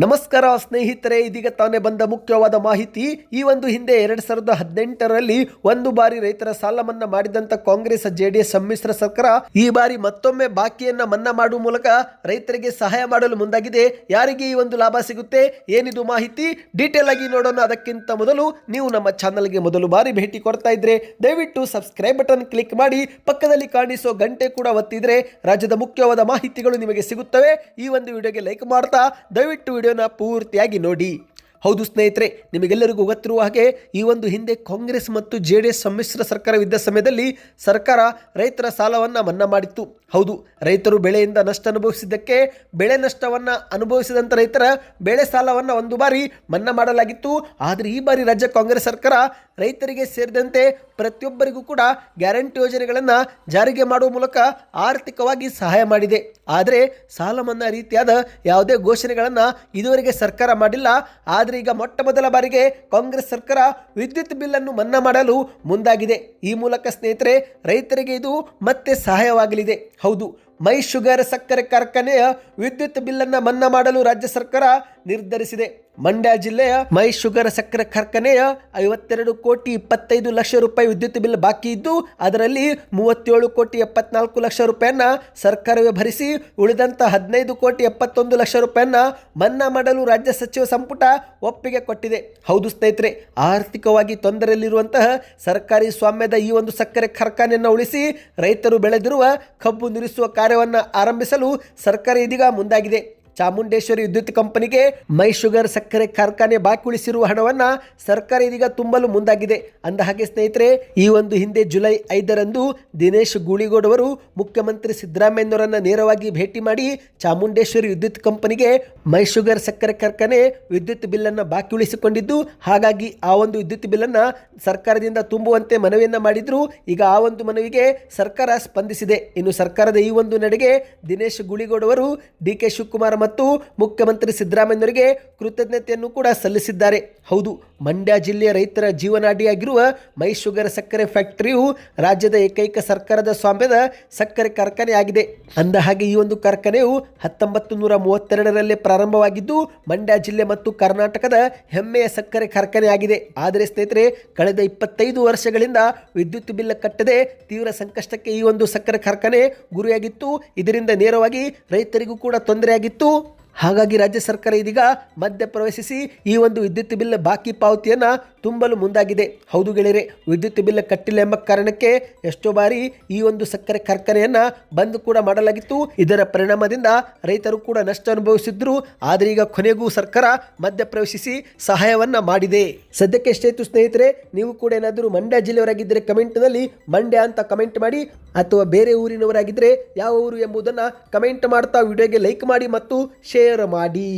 ನಮಸ್ಕಾರ ಸ್ನೇಹಿತರೆ, ಇದೀಗ ತಾನೇ ಬಂದ ಮುಖ್ಯವಾದ ಮಾಹಿತಿ. ಈ ಒಂದು ಹಿಂದೆ ಎರಡ್ ಸಾವಿರದ ಹದಿನೆಂಟರಲ್ಲಿ ಒಂದು ಬಾರಿ ರೈತರ ಸಾಲ ಮನ್ನಾ ಮಾಡಿದಂತ ಕಾಂಗ್ರೆಸ್ ಜೆಡಿಎಸ್ ಸಮ್ಮಿಶ್ರ ಸರ್ಕಾರ ಈ ಬಾರಿ ಮತ್ತೊಮ್ಮೆ ಬಾಕಿಯನ್ನ ಮನ್ನಾ ಮಾಡುವ ಮೂಲಕ ರೈತರಿಗೆ ಸಹಾಯ ಮಾಡಲು ಮುಂದಾಗಿದೆ. ಯಾರಿಗೆ ಈ ಒಂದು ಲಾಭ ಸಿಗುತ್ತೆ, ಏನಿದು ಮಾಹಿತಿ? ಡೀಟೇಲ್ ಆಗಿ ನೋಡೋಣ. ಅದಕ್ಕಿಂತ ಮೊದಲು ನೀವು ನಮ್ಮ ಚಾನಲ್ಗೆ ಮೊದಲು ಬಾರಿ ಭೇಟಿ ಕೊಡ್ತಾ ಇದ್ರೆ ದಯವಿಟ್ಟು ಸಬ್ಸ್ಕ್ರೈಬ್ ಬಟನ್ ಕ್ಲಿಕ್ ಮಾಡಿ, ಪಕ್ಕದಲ್ಲಿ ಕಾಣಿಸೋ ಗಂಟೆ ಕೂಡ ಒತ್ತಿದ್ರೆ ರಾಜ್ಯದ ಮುಖ್ಯವಾದ ಮಾಹಿತಿಗಳು ನಿಮಗೆ ಸಿಗುತ್ತವೆ. ಈ ಒಂದು ವಿಡಿಯೋಗೆ ಲೈಕ್ ಮಾಡ್ತಾ, ದಯವಿಟ್ಟು ವಿಡಿಯೋನ ಪೂರ್ತಿಯಾಗಿ ನೋಡಿ. ಹೌದು ಸ್ನೇಹಿತರೆ, ನಿಮಗೆಲ್ಲರಿಗೂ ಗೊತ್ತಿರುವ ಹಾಗೆ ಈ ಒಂದು ಹಿಂದೆ ಕಾಂಗ್ರೆಸ್ ಮತ್ತು ಜೆ ಡಿ ಎಸ್ ಸಮ್ಮಿಶ್ರ ಸರ್ಕಾರವಿದ್ದ ಸಮಯದಲ್ಲಿ ಸರ್ಕಾರ ರೈತರ ಸಾಲವನ್ನು ಮನ್ನಾ ಮಾಡಿತ್ತು. ಹೌದು, ರೈತರು ಬೆಳೆಯಿಂದ ನಷ್ಟ ಅನುಭವಿಸಿದ್ದಕ್ಕೆ ಬೆಳೆ ನಷ್ಟವನ್ನು ಅನುಭವಿಸಿದಂಥ ರೈತರ ಬೆಳೆ ಸಾಲವನ್ನು ಒಂದು ಬಾರಿ ಮನ್ನಾ ಮಾಡಲಾಗಿತ್ತು. ಆದರೆ ಈ ಬಾರಿ ರಾಜ್ಯ ಕಾಂಗ್ರೆಸ್ ಸರ್ಕಾರ ರೈತರಿಗೆ ಸೇರಿದಂತೆ ಪ್ರತಿಯೊಬ್ಬರಿಗೂ ಕೂಡ ಗ್ಯಾರಂಟಿ ಯೋಜನೆಗಳನ್ನು ಜಾರಿಗೆ ಮಾಡುವ ಮೂಲಕ ಆರ್ಥಿಕವಾಗಿ ಸಹಾಯ ಮಾಡಿದೆ. ಆದರೆ ಸಾಲ ಮನ್ನಾ ರೀತಿಯಾದ ಯಾವುದೇ ಘೋಷಣೆಗಳನ್ನು ಇದುವರೆಗೆ ಸರ್ಕಾರ ಮಾಡಿಲ್ಲ. ಆದರೆ ಈಗ ಮೊಟ್ಟ ಮೊದಲ ಬಾರಿಗೆ ಕಾಂಗ್ರೆಸ್ ಸರ್ಕಾರ ವಿದ್ಯುತ್ ಬಿಲ್ಲನ್ನು ಮನ್ನಾ ಮಾಡಲು ಮುಂದಾಗಿದೆ. ಈ ಮೂಲಕ ಸ್ನೇಹಿತರೆ, ರೈತರಿಗೆ ಇದು ಮತ್ತೆ ಸಹಾಯವಾಗಲಿದೆ. ಹೌದು, ಮೈ ಶುಗರ್ ಸಕ್ಕರೆ ಕಾರ್ಖಾನೆಯ ವಿದ್ಯುತ್ ಬಿಲ್ಲನ್ನು ಮನ್ನಾ ಮಾಡಲು ರಾಜ್ಯ ಸರ್ಕಾರ ನಿರ್ಧರಿಸಿದೆ. ಮಂಡ್ಯ ಜಿಲ್ಲೆಯ ಮೈ ಶುಗರ್ ಸಕ್ಕರೆ ಕಾರ್ಖಾನೆಯ ಐವತ್ತೆರಡು ಕೋಟಿ ಇಪ್ಪತ್ತೈದು ಲಕ್ಷ ರೂಪಾಯಿ ವಿದ್ಯುತ್ ಬಿಲ್ ಬಾಕಿ ಇದ್ದು, ಅದರಲ್ಲಿ ಮೂವತ್ತೇಳು ಕೋಟಿ ಎಪ್ಪತ್ನಾಲ್ಕು ಲಕ್ಷ ರೂಪಾಯಿಯನ್ನ ಸರ್ಕಾರವೇ ಭರಿಸಿ, ಉಳಿದಂತ ಹದಿನೈದು ಕೋಟಿ ಎಪ್ಪತ್ತೊಂದು ಲಕ್ಷ ರೂಪಾಯಿಯನ್ನ ಮನ್ನಾ ಮಾಡಲು ರಾಜ್ಯ ಸಚಿವ ಸಂಪುಟ ಒಪ್ಪಿಗೆ ಕೊಟ್ಟಿದೆ. ಹೌದು ಸ್ನೇಹಿತರೆ, ಆರ್ಥಿಕವಾಗಿ ತೊಂದರೆಯಲ್ಲಿರುವಂತಹ ಸರ್ಕಾರಿ ಸ್ವಾಮ್ಯದ ಈ ಒಂದು ಸಕ್ಕರೆ ಕಾರ್ಖಾನೆಯನ್ನು ಉಳಿಸಿ, ರೈತರು ಬೆಳೆದಿರುವ ಕಬ್ಬು ನಿಲ್ಲಿಸುವ ಕಾರ್ಯವನ್ನು ಆರಂಭಿಸಲು ಸರ್ಕಾರ ಇದೀಗ ಮುಂದಾಗಿದೆ. ಚಾಮುಂಡೇಶ್ವರಿ ವಿದ್ಯುತ್ ಕಂಪನಿಗೆ ಮೈ ಶುಗರ್ ಸಕ್ಕರೆ ಕಾರ್ಖಾನೆ ಬಾಕಿ ಉಳಿಸಿರುವ ಹಣವನ್ನ ಸರ್ಕಾರ ಇದೀಗ ತುಂಬಲು ಮುಂದಾಗಿದೆ. ಅಂದ ಹಾಗೆ ಸ್ನೇಹಿತರೆ, ಈ ಒಂದು ಹಿಂದೆ ಜುಲೈ ಐದರಂದು ದಿನೇಶ್ ಗೂಳಿಗೋಡ್ ಅವರು ಮುಖ್ಯಮಂತ್ರಿ ಸಿದ್ದರಾಮಯ್ಯನವರನ್ನ ನೇರವಾಗಿ ಭೇಟಿ ಮಾಡಿ ಚಾಮುಂಡೇಶ್ವರಿ ವಿದ್ಯುತ್ ಕಂಪನಿಗೆ ಮೈ ಶುಗರ್ ಸಕ್ಕರೆ ಕಾರ್ಖಾನೆ ವಿದ್ಯುತ್ ಬಿಲ್ಲನ್ನು ಬಾಕಿ ಉಳಿಸಿಕೊಂಡಿದ್ದು ಹಾಗಾಗಿ ಆ ಒಂದು ವಿದ್ಯುತ್ ಬಿಲ್ಲನ್ನು ಸರ್ಕಾರದಿಂದ ತುಂಬುವಂತೆ ಮನವಿಯನ್ನ ಮಾಡಿದ್ರು. ಈಗ ಆ ಒಂದು ಮನವಿಗೆ ಸರ್ಕಾರ ಸ್ಪಂದಿಸಿದೆ. ಇನ್ನು ಸರ್ಕಾರದ ಈ ಒಂದು ನಡೆಗೆ ದಿನೇಶ್ ಗೂಳಿಗೋಡ್ ಅವರು ಡಿ ಕೆ ಶಿವಕುಮಾರ್ ಮತ್ತು ಮುಖ್ಯಮಂತ್ರಿ ಸಿದ್ದರಾಮಯ್ಯನವರಿಗೆ ಕೃತಜ್ಞತೆಯನ್ನು ಕೂಡ ಸಲ್ಲಿಸಿದ್ದಾರೆ. ಹೌದು ಮಂಡ್ಯ ಜಿಲ್ಲೆಯ ರೈತರ ಜೀವನಾಡಿಯಾಗಿರುವ ಮೈ ಶುಗರ್ ಸಕ್ಕರೆ ಫ್ಯಾಕ್ಟರಿಯು ರಾಜ್ಯದ ಏಕೈಕ ಸರ್ಕಾರದ ಸ್ವಾಮ್ಯದ ಸಕ್ಕರೆ ಕಾರ್ಖಾನೆಯಾಗಿದೆ. ಅಂದ ಹಾಗೆ ಈ ಒಂದು ಕಾರ್ಖಾನೆಯು ಹತ್ತೊಂಬತ್ತು ನೂರ ಮೂವತ್ತೆರಡರಲ್ಲಿ ಪ್ರಾರಂಭವಾಗಿದ್ದು, ಮಂಡ್ಯ ಜಿಲ್ಲೆ ಮತ್ತು ಕರ್ನಾಟಕದ ಹೆಮ್ಮೆಯ ಸಕ್ಕರೆ ಕಾರ್ಖಾನೆಯಾಗಿದೆ. ಆದರೆ ಸ್ನೇಹಿತರೆ, ಕಳೆದ ಇಪ್ಪತ್ತೈದು ವರ್ಷಗಳಿಂದ ವಿದ್ಯುತ್ ಬಿಲ್ ಕಟ್ಟದೆ ತೀವ್ರ ಸಂಕಷ್ಟಕ್ಕೆ ಈ ಒಂದು ಸಕ್ಕರೆ ಕಾರ್ಖಾನೆ ಗುರಿಯಾಗಿತ್ತು. ಇದರಿಂದ ನೇರವಾಗಿ ರೈತರಿಗೂ ಕೂಡ ತೊಂದರೆಯಾಗಿತ್ತು. ಹಾಗಾಗಿ ರಾಜ್ಯ ಸರ್ಕಾರ ಇದೀಗ ಮಧ್ಯ ಪ್ರವೇಶಿಸಿ ಈ ಒಂದು ವಿದ್ಯುತ್ ಬಿಲ್ ಬಾಕಿ ಪಾವತಿಯನ್ನು ತುಂಬಲು ಮುಂದಾಗಿದೆ. ಹೌದು ಗೆಳೆಯರೆ, ವಿದ್ಯುತ್ ಬಿಲ್ ಕಟ್ಟಿಲ್ಲ ಎಂಬ ಕಾರಣಕ್ಕೆ ಎಷ್ಟೋ ಬಾರಿ ಈ ಒಂದು ಸಕ್ಕರೆ ಕಾರ್ಖಾನೆಯನ್ನು ಬಂದ್ ಕೂಡ ಮಾಡಲಾಗಿತ್ತು. ಇದರ ಪರಿಣಾಮದಿಂದ ರೈತರು ಕೂಡ ನಷ್ಟ ಅನುಭವಿಸಿದ್ರು. ಆದರೆ ಈಗ ಕೊನೆಗೂ ಸರ್ಕಾರ ಮಧ್ಯ ಪ್ರವೇಶಿಸಿ ಸಹಾಯವನ್ನ ಮಾಡಿದೆ. ಸದ್ಯಕ್ಕೆ ಎಷ್ಟಾಯ್ತು ಸ್ನೇಹಿತರೆ, ನೀವು ಕೂಡ ಏನಾದರೂ ಮಂಡ್ಯ ಜಿಲ್ಲೆಯವರಾಗಿದ್ದರೆ ಕಮೆಂಟ್ನಲ್ಲಿ ಮಂಡ್ಯ ಅಂತ ಕಮೆಂಟ್ ಮಾಡಿ ಅಥವಾ ಬೇರೆ ಊರಿನವರಾಗಿದ್ದರೆ ಯಾವ ಊರು ಎಂಬುದನ್ನು ಕಮೆಂಟ್ ಮಾಡ್ತಾ ವಿಡಿಯೋಗೆ ಲೈಕ್ ಮಾಡಿ ಮತ್ತು ಶೇರ್ ಮಾಡಿ.